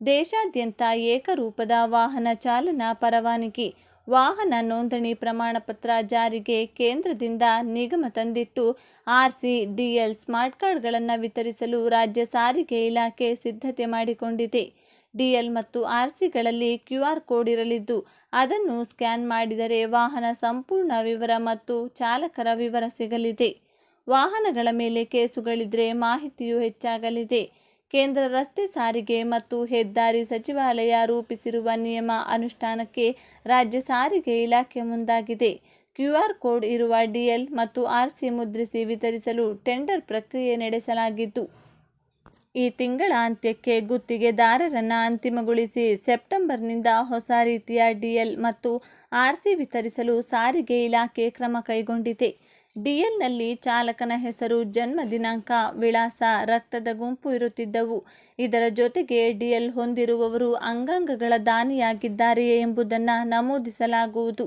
ದೇಶಾದ್ಯಂತ ಏಕರೂಪದ ವಾಹನ ಚಾಲನಾ ಪರವಾನಗಿ ವಾಹನ ನೋಂದಣಿ ಪ್ರಮಾಣಪತ್ರ ಜಾರಿಗೆ ಕೇಂದ್ರದಿಂದ ನಿಗಮ ತಂದಿಟ್ಟು ಆರ್ಸಿ, ಡಿಎಲ್ ಸ್ಮಾರ್ಟ್ ಕಾರ್ಡ್ಗಳನ್ನು ವಿತರಿಸಲು ರಾಜ್ಯ ಸಾರಿಗೆ ಇಲಾಖೆ ಸಿದ್ಧತೆ ಮಾಡಿಕೊಂಡಿದೆ. ಡಿಎಲ್ ಮತ್ತು ಆರ್ಸಿಗಳಲ್ಲಿ ಕ್ಯೂಆರ್ ಕೋಡ್ ಇರಲಿದ್ದು, ಅದನ್ನು ಸ್ಕ್ಯಾನ್ ಮಾಡಿದರೆ ವಾಹನ ಸಂಪೂರ್ಣ ವಿವರ ಮತ್ತು ಚಾಲಕರ ವಿವರ ಸಿಗಲಿದೆ. ವಾಹನಗಳ ಮೇಲೆ ಕೇಸುಗಳಿದ್ರೆ ಮಾಹಿತಿಯು ಹೆಚ್ಚಾಗಲಿದೆ. ಕೇಂದ್ರ ರಸ್ತೆ ಸಾರಿಗೆ ಮತ್ತು ಹೆದ್ದಾರಿ ಸಚಿವಾಲಯ ರೂಪಿಸಿರುವ ನಿಯಮ ಅನುಷ್ಠಾನಕ್ಕೆ ರಾಜ್ಯ ಸಾರಿಗೆ ಇಲಾಖೆ ಮುಂದಾಗಿದೆ. ಕ್ಯೂಆರ್ ಕೋಡ್ ಇರುವ ಡಿಎಲ್ ಮತ್ತು ಆರ್ಸಿ ಮುದ್ರಿಸಿ ವಿತರಿಸಲು ಟೆಂಡರ್ ಪ್ರಕ್ರಿಯೆ ನಡೆಸಲಾಗಿದ್ದು, ಈ ತಿಂಗಳ ಅಂತ್ಯಕ್ಕೆ ಗುತ್ತಿಗೆದಾರರನ್ನು ಅಂತಿಮಗೊಳಿಸಿ ಸೆಪ್ಟೆಂಬರ್ನಿಂದ ಹೊಸ ರೀತಿಯ ಡಿಎಲ್ ಮತ್ತು ಆರ್ಸಿ ವಿತರಿಸಲು ಸಾರಿಗೆ ಇಲಾಖೆ ಕ್ರಮ ಕೈಗೊಂಡಿದೆ. ಡಿಎಲ್ನಲ್ಲಿ ಚಾಲಕನ ಹೆಸರು, ಜನ್ಮ ದಿನಾಂಕ, ವಿಳಾಸ, ರಕ್ತದ ಗುಂಪು ಇರುತ್ತಿದ್ದವು. ಇದರ ಜೊತೆಗೆ ಡಿಎಲ್ ಹೊಂದಿರುವವರು ಅಂಗಾಂಗಗಳ ದಾನಿಯಾಗಿದ್ದಾರೆಯೇ ಎಂಬುದನ್ನು ನಮೂದಿಸಲಾಗುವುದು.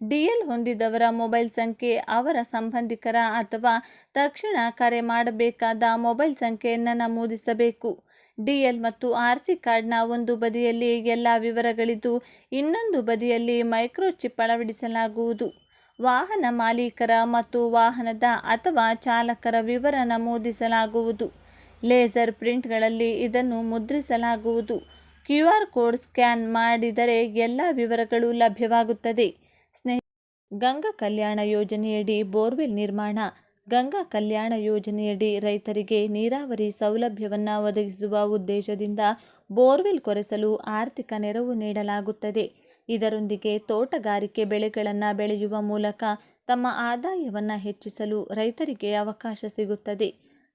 ಡಿಎಲ್ ಹೊಂದಿದವರ ಮೊಬೈಲ್ ಸಂಖ್ಯೆ ಅವರ ಸಂಬಂಧಿಕರ ಅಥವಾ ತಕ್ಷಣ ಕರೆ ಮಾಡಬೇಕಾದ ಮೊಬೈಲ್ ಸಂಖ್ಯೆಯನ್ನು ನಮೂದಿಸಬೇಕು. ಡಿಎಲ್ ಮತ್ತು ಆರ್ ಸಿ ಕಾರ್ಡ್ನ ಒಂದು ಬದಿಯಲ್ಲಿ ಎಲ್ಲ ವಿವರಗಳಿದ್ದು, ಇನ್ನೊಂದು ಬದಿಯಲ್ಲಿ ಮೈಕ್ರೋಚಿಪ್ ಅಳವಡಿಸಲಾಗುವುದು. ವಾಹನ ಮಾಲೀಕರ ಮತ್ತು ವಾಹನದ ಅಥವಾ ಚಾಲಕರ ವಿವರ ನಮೂದಿಸಲಾಗುವುದು ಲೇಸರ್ ಪ್ರಿಂಟ್ಗಳಲ್ಲಿ ಇದನ್ನು ಮುದ್ರಿಸಲಾಗುವುದು. ಕ್ಯೂ ಆರ್ ಕೋಡ್ ಸ್ಕ್ಯಾನ್ ಮಾಡಿದರೆ ಎಲ್ಲ ವಿವರಗಳು ಲಭ್ಯವಾಗುತ್ತದೆ. ಸ್ನೇಹ ಗಂಗಾ ಕಲ್ಯಾಣ ಯೋಜನೆಯಡಿ ಬೋರ್ವೆಲ್ ನಿರ್ಮಾಣ. ಗಂಗಾ ಕಲ್ಯಾಣ ಯೋಜನೆಯಡಿ ರೈತರಿಗೆ ನೀರಾವರಿ ಸೌಲಭ್ಯವನ್ನು ಒದಗಿಸುವ ಉದ್ದೇಶದಿಂದ ಬೋರ್ವೆಲ್ ಕೊರೆಸಲು ಆರ್ಥಿಕ ನೆರವು ನೀಡಲಾಗುತ್ತದೆ. ಇದರೊಂದಿಗೆ ತೋಟಗಾರಿಕೆ ಬೆಳೆಗಳನ್ನು ಬೆಳೆಯುವ ಮೂಲಕ ತಮ್ಮ ಆದಾಯವನ್ನು ಹೆಚ್ಚಿಸಲು ರೈತರಿಗೆ ಅವಕಾಶ ಸಿಗುತ್ತದೆ.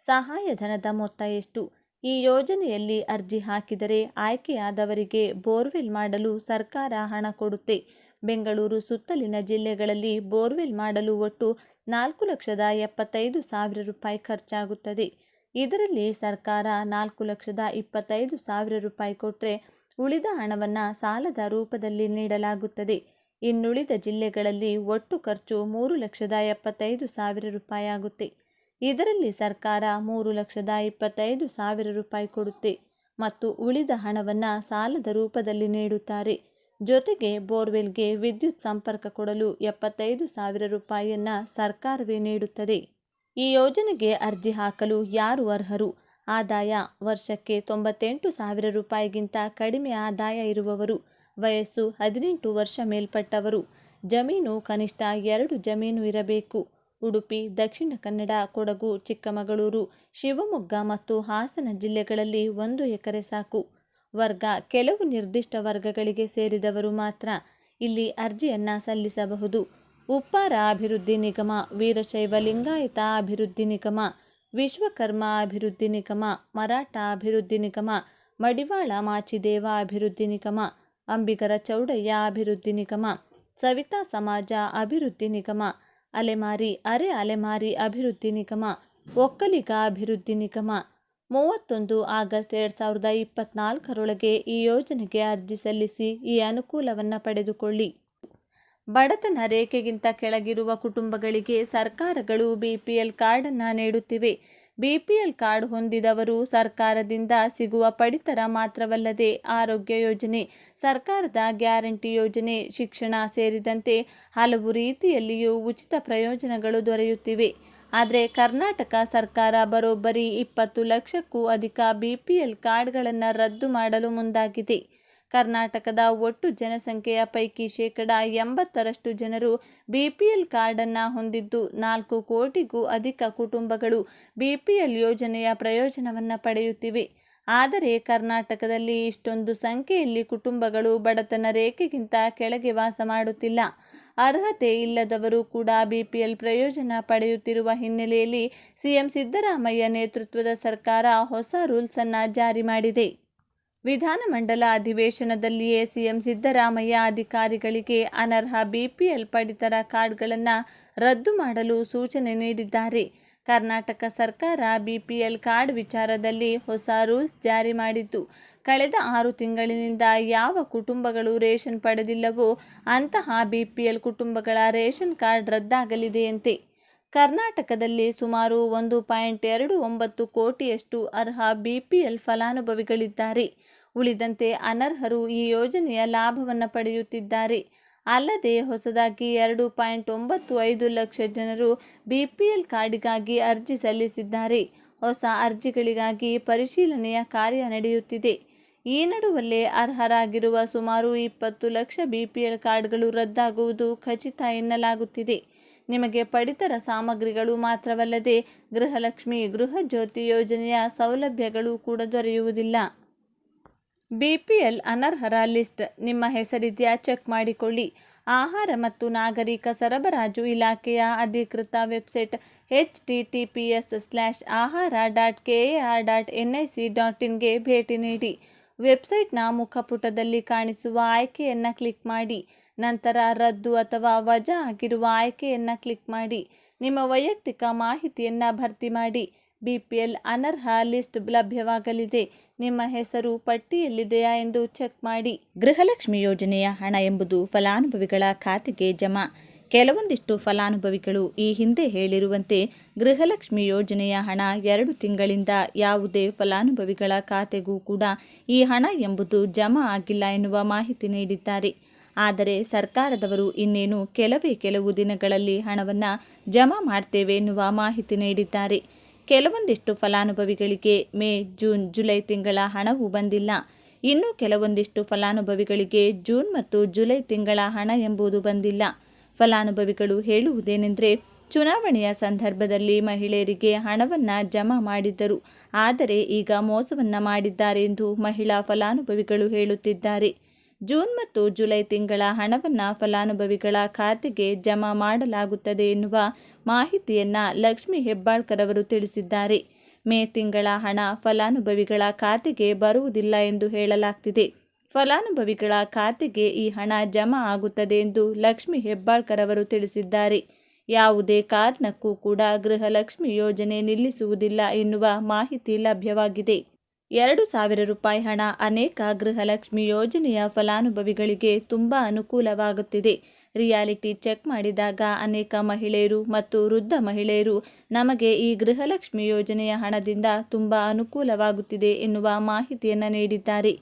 ಸಹಾಯಧನದ ಮೊತ್ತ ಎಷ್ಟು? ಈ ಯೋಜನೆಯಲ್ಲಿ ಅರ್ಜಿ ಹಾಕಿದರೆ ಆಯ್ಕೆಯಾದವರಿಗೆ ಬೋರ್ವೆಲ್ ಮಾಡಲು ಸರ್ಕಾರ ಹಣ ಕೊಡುತ್ತೆ. ಬೆಂಗಳೂರು ಸುತ್ತಲಿನ ಜಿಲ್ಲೆಗಳಲ್ಲಿ ಬೋರ್ವೆಲ್ ಮಾಡಲು ಒಟ್ಟು ನಾಲ್ಕು ಲಕ್ಷದ ಎಪ್ಪತ್ತೈದು ಸಾವಿರ ರೂಪಾಯಿ ಖರ್ಚಾಗುತ್ತದೆ. ಇದರಲ್ಲಿ ಸರ್ಕಾರ ನಾಲ್ಕು ಲಕ್ಷದ ಇಪ್ಪತ್ತೈದು ಸಾವಿರ ರೂಪಾಯಿ ಕೊಟ್ಟರೆ ಉಳಿದ ಹಣವನ್ನು ಸಾಲದ ರೂಪದಲ್ಲಿ ನೀಡಲಾಗುತ್ತದೆ. ಇನ್ನುಳಿದ ಜಿಲ್ಲೆಗಳಲ್ಲಿ ಒಟ್ಟು ಖರ್ಚು ಮೂರು ಲಕ್ಷದ ಎಪ್ಪತ್ತೈದು ಸಾವಿರ ರೂಪಾಯಿ ಆಗುತ್ತೆ. ಇದರಲ್ಲಿ ಸರ್ಕಾರ ಮೂರು ಲಕ್ಷದ ಇಪ್ಪತ್ತೈದು ಸಾವಿರ ರೂಪಾಯಿ ಕೊಡುತ್ತೆ ಮತ್ತು ಉಳಿದ ಹಣವನ್ನು ಸಾಲದ ರೂಪದಲ್ಲಿ ನೀಡುತ್ತಾರೆ. ಜೊತೆಗೆ ಬೋರ್ವೆಲ್ಗೆ ವಿದ್ಯುತ್ ಸಂಪರ್ಕ ಕೊಡಲು ಎಪ್ಪತ್ತೈದು ಸಾವಿರ ರೂಪಾಯಿಯನ್ನು ಸರ್ಕಾರವೇ ನೀಡುತ್ತದೆ. ಈ ಯೋಜನೆಗೆ ಅರ್ಜಿ ಹಾಕಲು ಯಾರು ಅರ್ಹರು? ಆದಾಯ ವರ್ಷಕ್ಕೆ ತೊಂಬತ್ತೆಂಟು ಸಾವಿರ ರೂಪಾಯಿಗಿಂತ ಕಡಿಮೆ ಆದಾಯ ಇರುವವರು. ವಯಸ್ಸು ಹದಿನೆಂಟು ವರ್ಷ ಮೇಲ್ಪಟ್ಟವರು. ಜಮೀನು ಕನಿಷ್ಠ ಎರಡು ಜಮೀನು ಇರಬೇಕು. ಉಡುಪಿ, ದಕ್ಷಿಣ ಕನ್ನಡ, ಕೊಡಗು, ಚಿಕ್ಕಮಗಳೂರು, ಶಿವಮೊಗ್ಗ ಮತ್ತು ಹಾಸನ ಜಿಲ್ಲೆಗಳಲ್ಲಿ ಒಂದು ಎಕರೆ ಸಾಕು. ವರ್ಗ ಕೆಲವು ನಿರ್ದಿಷ್ಟ ವರ್ಗಗಳಿಗೆ ಸೇರಿದವರು ಮಾತ್ರ ಇಲ್ಲಿ ಅರ್ಜಿಯನ್ನು ಸಲ್ಲಿಸಬಹುದು. ಉಪ್ಪಾರ ಅಭಿವೃದ್ಧಿ ನಿಗಮ, ವೀರಶೈವ ಲಿಂಗಾಯತ ಅಭಿವೃದ್ಧಿ ನಿಗಮ ವಿಶ್ವಕರ್ಮ ಅಭಿವೃದ್ಧಿ ನಿಗಮ, ಮರಾಠ ಅಭಿವೃದ್ಧಿ ನಿಗಮ, ಮಡಿವಾಳ ಮಾಚಿದೇವ ಅಭಿವೃದ್ಧಿ ನಿಗಮ, ಅಂಬಿಗರ ಚೌಡಯ್ಯ ಅಭಿವೃದ್ಧಿ ನಿಗಮ, ಸವಿತಾ ಸಮಾಜ ಅಭಿವೃದ್ಧಿ ನಿಗಮ, ಅಲೆಮಾರಿ, ಅರೆ ಅಲೆಮಾರಿ ಅಭಿವೃದ್ಧಿ ನಿಗಮ, ಒಕ್ಕಲಿಗ ಅಭಿವೃದ್ಧಿ ನಿಗಮ. ಮೂವತ್ತೊಂದು ಆಗಸ್ಟ್ ಎರಡು ಸಾವಿರದ ಇಪ್ಪತ್ನಾಲ್ಕರೊಳಗೆ ಈ ಯೋಜನೆಗೆ ಅರ್ಜಿ ಸಲ್ಲಿಸಿ ಈ ಅನುಕೂಲವನ್ನು ಪಡೆದುಕೊಳ್ಳಿ. ಬಡತನ ರೇಖೆಗಿಂತ ಕೆಳಗಿರುವ ಕುಟುಂಬಗಳಿಗೆ ಸರ್ಕಾರಗಳು ಬಿಪಿಎಲ್ ಕಾರ್ಡನ್ನು ನೀಡುತ್ತಿವೆ. ಬಿಪಿಎಲ್ ಕಾರ್ಡ್ ಹೊಂದಿದವರು ಸರ್ಕಾರದಿಂದ ಸಿಗುವ ಪಡಿತರ ಮಾತ್ರವಲ್ಲದೆ ಆರೋಗ್ಯ ಯೋಜನೆ, ಸರ್ಕಾರದ ಗ್ಯಾರಂಟಿ ಯೋಜನೆ, ಶಿಕ್ಷಣ ಸೇರಿದಂತೆ ಹಲವು ರೀತಿಯಲ್ಲಿಯೂ ಉಚಿತ ಪ್ರಯೋಜನಗಳು ದೊರೆಯುತ್ತಿವೆ. ಆದರೆ ಕರ್ನಾಟಕ ಸರ್ಕಾರ ಬರೋಬ್ಬರಿ ಇಪ್ಪತ್ತು ಲಕ್ಷಕ್ಕೂ ಅಧಿಕ ಬಿಪಿಎಲ್ ಕಾರ್ಡ್ಗಳನ್ನು ರದ್ದು ಮಾಡಲು ಮುಂದಾಗಿದೆ. ಕರ್ನಾಟಕದ ಒಟ್ಟು ಜನಸಂಖ್ಯೆಯ ಪೈಕಿ ಶೇಕಡ ಎಂಬತ್ತರಷ್ಟು ಜನರು ಬಿಪಿಎಲ್ ಕಾರ್ಡನ್ನು ಹೊಂದಿದ್ದು ನಾಲ್ಕು ಕೋಟಿಗೂ ಅಧಿಕ ಕುಟುಂಬಗಳು ಬಿಪಿಎಲ್ ಯೋಜನೆಯ ಪ್ರಯೋಜನವನ್ನು ಪಡೆಯುತ್ತಿವೆ. ಆದರೆ ಕರ್ನಾಟಕದಲ್ಲಿ ಇಷ್ಟೊಂದು ಸಂಖ್ಯೆಯಲ್ಲಿ ಕುಟುಂಬಗಳು ಬಡತನ ರೇಖೆಗಿಂತ ಕೆಳಗೆ ವಾಸ ಮಾಡುತ್ತಿಲ್ಲ. ಅರ್ಹತೆ ಇಲ್ಲದವರು ಕೂಡ ಬಿಪಿಎಲ್ ಪ್ರಯೋಜನ ಪಡೆಯುತ್ತಿರುವ ಹಿನ್ನೆಲೆಯಲ್ಲಿ ಸಿಎಂ ಸಿದ್ದರಾಮಯ್ಯ ನೇತೃತ್ವದ ಸರ್ಕಾರ ಹೊಸ ರೂಲ್ಸನ್ನು ಜಾರಿ ಮಾಡಿದೆ. ವಿಧಾನಮಂಡಲ ಅಧಿವೇಶನದಲ್ಲಿಯೇ ಸಿಎಂ ಸಿದ್ದರಾಮಯ್ಯ ಅಧಿಕಾರಿಗಳಿಗೆ ಅನರ್ಹ ಬಿಪಿಎಲ್ ಪಡಿತರ ಕಾರ್ಡ್ಗಳನ್ನು ರದ್ದು ಮಾಡಲು ಸೂಚನೆ ನೀಡಿದ್ದಾರೆ. ಕರ್ನಾಟಕ ಸರ್ಕಾರ ಬಿಪಿಎಲ್ ಕಾರ್ಡ್ ವಿಚಾರದಲ್ಲಿ ಹೊಸ ರೂಲ್ಸ್ ಜಾರಿ ಮಾಡಿತ್ತು. ಕಳೆದ ಆರು ತಿಂಗಳಿನಿಂದ ಯಾವ ಕುಟುಂಬಗಳು ರೇಷನ್ ಪಡೆದಿಲ್ಲವೋ ಅಂತಹ ಬಿಪಿಎಲ್ ಕುಟುಂಬಗಳ ರೇಷನ್ ಕಾರ್ಡ್ ರದ್ದಾಗಲಿದೆಯಂತೆ. ಕರ್ನಾಟಕದಲ್ಲಿ ಸುಮಾರು ಒಂದು ಪಾಯಿಂಟ್ ಎರಡು ಒಂಬತ್ತು ಕೋಟಿಯಷ್ಟು ಅರ್ಹ ಬಿಪಿಎಲ್ ಫಲಾನುಭವಿಗಳಿದ್ದಾರೆ. ಉಳಿದಂತೆ ಅನರ್ಹರು ಈ ಯೋಜನೆಯ ಲಾಭವನ್ನು ಪಡೆಯುತ್ತಿದ್ದಾರೆ. ಅಲ್ಲದೆ ಹೊಸದಾಗಿ ಎರಡು ಪಾಯಿಂಟ್ ಒಂಬತ್ತು ಐದು ಲಕ್ಷ ಜನರು ಬಿ ಪಿ ಎಲ್ ಕಾರ್ಡಿಗಾಗಿ ಅರ್ಜಿ ಸಲ್ಲಿಸಿದ್ದಾರೆ. ಹೊಸ ಅರ್ಜಿಗಳಿಗಾಗಿ ಪರಿಶೀಲನೆಯ ಕಾರ್ಯ ನಡೆಯುತ್ತಿದೆ. ಈ ನಡುವಲ್ಲೇ ಅರ್ಹರಾಗಿರುವ ಸುಮಾರು ಇಪ್ಪತ್ತು ಲಕ್ಷ ಬಿ ಪಿ ಎಲ್ ಕಾರ್ಡ್ಗಳು ರದ್ದಾಗುವುದು ಖಚಿತ ಎನ್ನಲಾಗುತ್ತಿದೆ. ನಿಮಗೆ ಪಡಿತರ ಸಾಮಗ್ರಿಗಳು ಮಾತ್ರವಲ್ಲದೆ ಗೃಹಲಕ್ಷ್ಮಿ, ಗೃಹ ಜ್ಯೋತಿ ಯೋಜನೆಯ ಸೌಲಭ್ಯಗಳು ಕೂಡ ದೊರೆಯುವುದಿಲ್ಲ. ಬಿಪಿಎಲ್ ಅನರ್ಹರ ಲಿಸ್ಟ್. ನಿಮ್ಮ ಹೆಸರಿದೆಯಾ ಚೆಕ್ ಮಾಡಿಕೊಳ್ಳಿ. ಆಹಾರ ಮತ್ತು ನಾಗರಿಕ ಸರಬರಾಜು ಇಲಾಖೆಯ ಅಧಿಕೃತ website H T T P S slash Ahara dot K A R dot N I C dot ಇನ್ಗೆ ಭೇಟಿ ನೀಡಿ. ವೆಬ್ಸೈಟ್ನ ಮುಖಪುಟದಲ್ಲಿ ಕಾಣಿಸುವ ಆಯ್ಕೆಯನ್ನು ಕ್ಲಿಕ್ ಮಾಡಿ. ನಂತರ ರದ್ದು ಅಥವಾ ವಜಾ ಆಗಿರುವ ಆಯ್ಕೆಯನ್ನು ಕ್ಲಿಕ್ ಮಾಡಿ. ನಿಮ್ಮ ವೈಯಕ್ತಿಕ ಮಾಹಿತಿಯನ್ನು ಭರ್ತಿ ಮಾಡಿ. ಬಿ ಪಿ ಎಲ್ ಅನರ್ಹ ಲಿಸ್ಟ್ ಲಭ್ಯವಾಗಲಿದೆ. ನಿಮ್ಮ ಹೆಸರು, ಪಟ್ಟಿಯಲ್ಲಿದೆಯಾ ಎಂದು ಚೆಕ್ ಮಾಡಿ. ಗೃಹಲಕ್ಷ್ಮಿ ಯೋಜನೆಯ ಹಣ ಎಂಬುದು ಫಲಾನುಭವಿಗಳ ಖಾತೆಗೆ ಜಮಾ. ಕೆಲವೊಂದಿಷ್ಟು ಫಲಾನುಭವಿಗಳು ಈ ಹಿಂದೆ ಹೇಳಿರುವಂತೆ ಗೃಹಲಕ್ಷ್ಮಿ ಯೋಜನೆಯ ಹಣ ಎರಡು ತಿಂಗಳಿಂದ ಯಾವುದೇ ಫಲಾನುಭವಿಗಳ ಖಾತೆಗೂ ಕೂಡ ಈ ಹಣ ಎಂಬುದು ಜಮಾ ಆಗಿಲ್ಲ ಎನ್ನುವ ಮಾಹಿತಿ ನೀಡಿದ್ದಾರೆ. ಆದರೆ ಸರ್ಕಾರದವರು ಇನ್ನೇನು ಕೆಲವೇ ಕೆಲವು ದಿನಗಳಲ್ಲಿ ಹಣವನ್ನು ಜಮಾ ಮಾಡ್ತೇವೆ ಎನ್ನುವ ಮಾಹಿತಿ ನೀಡಿದ್ದಾರೆ. ಕೆಲವೊಂದಿಷ್ಟು ಫಲಾನುಭವಿಗಳಿಗೆ ಮೇ, ಜೂನ್, ಜುಲೈ ತಿಂಗಳ ಹಣವೂ ಬಂದಿಲ್ಲ. ಇನ್ನು ಕೆಲವೊಂದಿಷ್ಟು ಫಲಾನುಭವಿಗಳಿಗೆ ಜೂನ್ ಮತ್ತು ಜುಲೈ ತಿಂಗಳ ಹಣ ಎಂಬುದು ಬಂದಿಲ್ಲ. ಫಲಾನುಭವಿಗಳು ಹೇಳುವುದೇನೆಂದರೆ, ಚುನಾವಣೆಯ ಸಂದರ್ಭದಲ್ಲಿ ಮಹಿಳೆಯರಿಗೆ ಹಣವನ್ನು ಜಮಾ ಮಾಡಿದ್ದರು. ಆದರೆ ಈಗ ಮೋಸವನ್ನು ಮಾಡಿದ್ದಾರೆ ಎಂದು ಮಹಿಳಾ ಫಲಾನುಭವಿಗಳು ಹೇಳುತ್ತಿದ್ದಾರೆ. ಜೂನ್ ಮತ್ತು ಜುಲೈ ತಿಂಗಳ ಹಣವನ್ನು ಫಲಾನುಭವಿಗಳ ಖಾತೆಗೆ ಜಮಾ ಮಾಡಲಾಗುತ್ತದೆ ಎನ್ನುವ ಮಾಹಿತಿಯನ್ನು ಲಕ್ಷ್ಮಿ ಹೆಬ್ಬಾಳ್ಕರ್ ಅವರು ತಿಳಿಸಿದ್ದಾರೆ. ಮೇ ತಿಂಗಳ ಹಣ ಫಲಾನುಭವಿಗಳ ಖಾತೆಗೆ ಬರುವುದಿಲ್ಲ ಎಂದು ಹೇಳಲಾಗ್ತಿದೆ. ಫಲಾನುಭವಿಗಳ ಖಾತೆಗೆ ಈ ಹಣ ಜಮಾ ಆಗುತ್ತದೆ ಎಂದು ಲಕ್ಷ್ಮಿ ಹೆಬ್ಬಾಳ್ಕರ್ ಅವರು ತಿಳಿಸಿದ್ದಾರೆ. ಯಾವುದೇ ಕಾರಣಕ್ಕೂ ಕೂಡ ಗೃಹಲಕ್ಷ್ಮಿ ಯೋಜನೆ ನಿಲ್ಲಿಸುವುದಿಲ್ಲ ಎನ್ನುವ ಮಾಹಿತಿ ಲಭ್ಯವಾಗಿದೆ. ಎರಡು ಸಾವಿರ ರೂಪಾಯಿ ಹಣ ಅನೇಕ ಗೃಹಲಕ್ಷ್ಮಿ ಯೋಜನೆಯ ಫಲಾನುಭವಿಗಳಿಗೆ ತುಂಬ ಅನುಕೂಲವಾಗುತ್ತಿದೆ. ರಿಯಾಲಿಟಿ ಚೆಕ್ ಮಾಡಿದಾಗ ಅನೇಕ ಮಹಿಳೆಯರು ಮತ್ತು ವೃದ್ಧ ಮಹಿಳೆಯರು ನಮಗೆ ಈ ಗೃಹಲಕ್ಷ್ಮಿ ಯೋಜನೆಯ ಹಣದಿಂದ ತುಂಬ ಅನುಕೂಲವಾಗುತ್ತಿದೆ ಎನ್ನುವ ಮಾಹಿತಿಯನ್ನು ನೀಡಿದ್ದಾರೆ.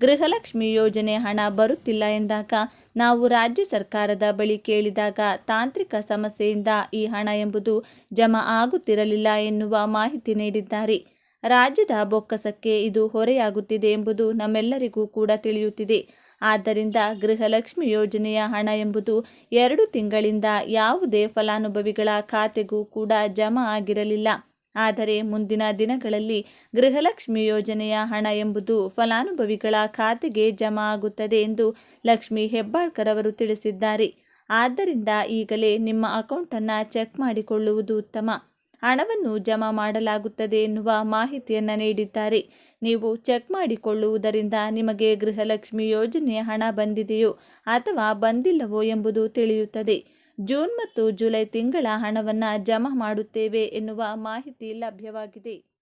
ಗೃಹಲಕ್ಷ್ಮಿ ಯೋಜನೆ ಹಣ ಬರುತ್ತಿಲ್ಲ ಎಂದಾಗ ನಾವು ರಾಜ್ಯ ಸರ್ಕಾರದ ಬಳಿ ಕೇಳಿದಾಗ ತಾಂತ್ರಿಕ ಸಮಸ್ಯೆಯಿಂದ ಈ ಹಣ ಎಂಬುದು ಜಮಾ ಆಗುತ್ತಿರಲಿಲ್ಲ ಎನ್ನುವ ಮಾಹಿತಿ ನೀಡಿದ್ದಾರೆ. ರಾಜ್ಯದ ಬೊಕ್ಕಸಕ್ಕೆ ಇದು ಹೊರೆಯಾಗುತ್ತಿದೆ ಎಂಬುದು ನಮ್ಮೆಲ್ಲರಿಗೂ ಕೂಡ ತಿಳಿಯುತ್ತಿದೆ. ಆದ್ದರಿಂದ ಗೃಹಲಕ್ಷ್ಮಿ ಯೋಜನೆಯ ಹಣ ಎಂಬುದು ಎರಡು ತಿಂಗಳಿಂದ ಯಾವುದೇ ಫಲಾನುಭವಿಗಳ ಖಾತೆಗೂ ಕೂಡ ಜಮಾ ಆಗಿರಲಿಲ್ಲ. ಆದರೆ ಮುಂದಿನ ದಿನಗಳಲ್ಲಿ ಗೃಹಲಕ್ಷ್ಮಿ ಯೋಜನೆಯ ಹಣ ಎಂಬುದು ಫಲಾನುಭವಿಗಳ ಖಾತೆಗೆ ಜಮಾ ಆಗುತ್ತದೆ ಎಂದು ಲಕ್ಷ್ಮಿ ಹೆಬ್ಬಾಳ್ಕರ್ ಅವರು ತಿಳಿಸಿದ್ದಾರೆ. ಆದ್ದರಿಂದ ಈಗಲೇ ನಿಮ್ಮ ಅಕೌಂಟನ್ನು ಚೆಕ್ ಮಾಡಿಕೊಳ್ಳುವುದು ಉತ್ತಮ. ಹಣವನ್ನು ಜಮಾ ಮಾಡಲಾಗುತ್ತದೆ ಎನ್ನುವ ಮಾಹಿತಿಯನ್ನು ನೀಡಿದ್ದಾರೆ. ನೀವು ಚೆಕ್ ಮಾಡಿಕೊಳ್ಳುವುದರಿಂದ ನಿಮಗೆ ಗೃಹಲಕ್ಷ್ಮಿ ಯೋಜನೆಯ ಹಣ ಬಂದಿದೆಯೋ ಅಥವಾ ಬಂದಿಲ್ಲವೋ ಎಂಬುದು ತಿಳಿಯುತ್ತದೆ. ಜೂನ್ ಮತ್ತು ಜುಲೈ ತಿಂಗಳ ಹಣವನ್ನು ಜಮಾ ಮಾಡುತ್ತೇವೆ ಎನ್ನುವ ಮಾಹಿತಿ ಲಭ್ಯವಾಗಿದೆ.